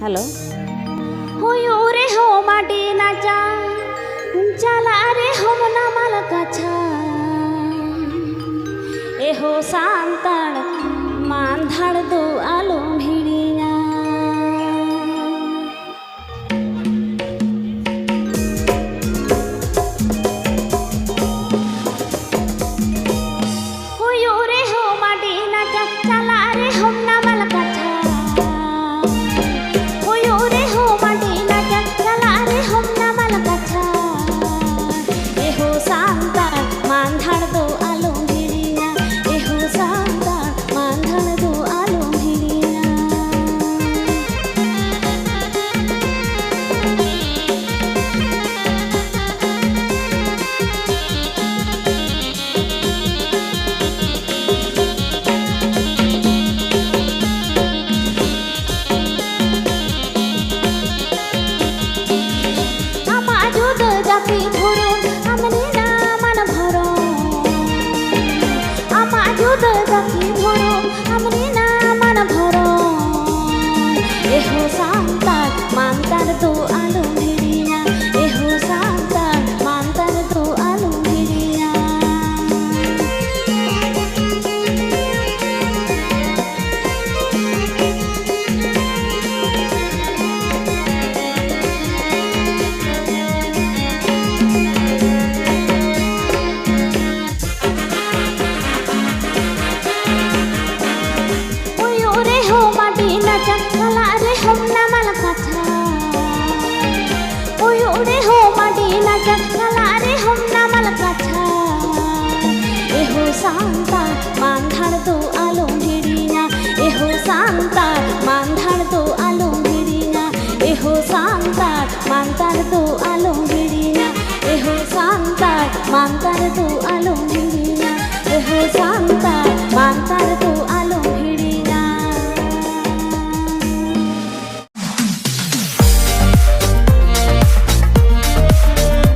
Hello. হুয়ুরে হো মাটি নাচা চালা রে হোম নামাল কাছা। এহো শান্ত I that you want. ilaja kalare homna mal kacha eho santa mandhar to alom hirina eho santa mandhar to alom hirina eho santa mandhar to